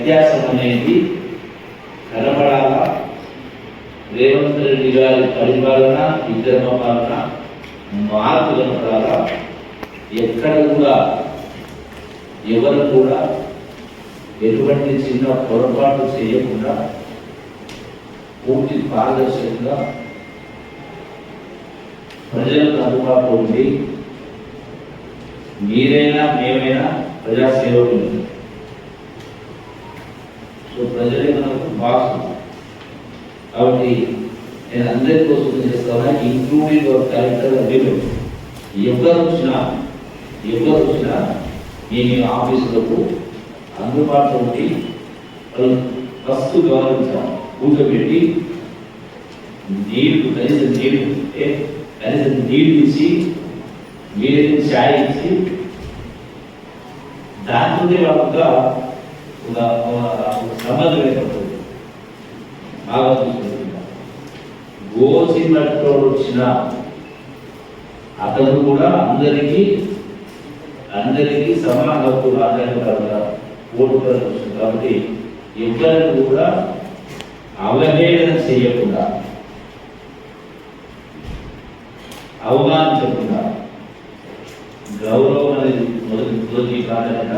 అనేది కనబడాలా రేవంత్ రెడ్డి గారి పరిపాలన విద్యమ పాలన మార్పు కనపడాలా? ఎక్కడ కూడా ఎవరు కూడా ఎటువంటి చిన్న పొరపాటు చేయకుండా పూర్తి పారదర్శకంగా ప్రజలకు అందుబాటులో ఉండి మీరైనా మేమైనా ప్రజాసేవకులు. ఉంటుంది ప్రజలే మనకు బాస్ కాబట్టి నేను అందరి కోసం చేస్తాను ఇంక్లూడింగ్ యువర్ క్యారెక్టర్ అగ్రిమెంట్ ఎవరు వచ్చినా ఎవరు వచ్చినా మీ మీ ఆఫీసులకు అందుబాటులో ఉండి వాళ్ళు ఫస్ట్ గౌరవించాం కూర్చోబెట్టి నీళ్లు కనీసం నీళ్లు ఉంటే కనీసం నీళ్లు ఇచ్చి నీళ్ళు ఛాయ్ ఇచ్చి దాంతోనే వాళ్ళగా ఒక ఒక సంబంధం ఏర్పడుతుంది. బాగా చూసుకుంటున్నా గోసి వచ్చిన అతను కూడా అందరికీ అందరికీ సమాన హక్కు రాజ్యాంగపరంగా ఓటుగా వస్తుంది కాబట్టి ఎవరిని కూడా అవహేళన చేయకుండా అవమానించకుండా గౌరవం అనేది మొదటి మొదటి ప్రాధాన్యత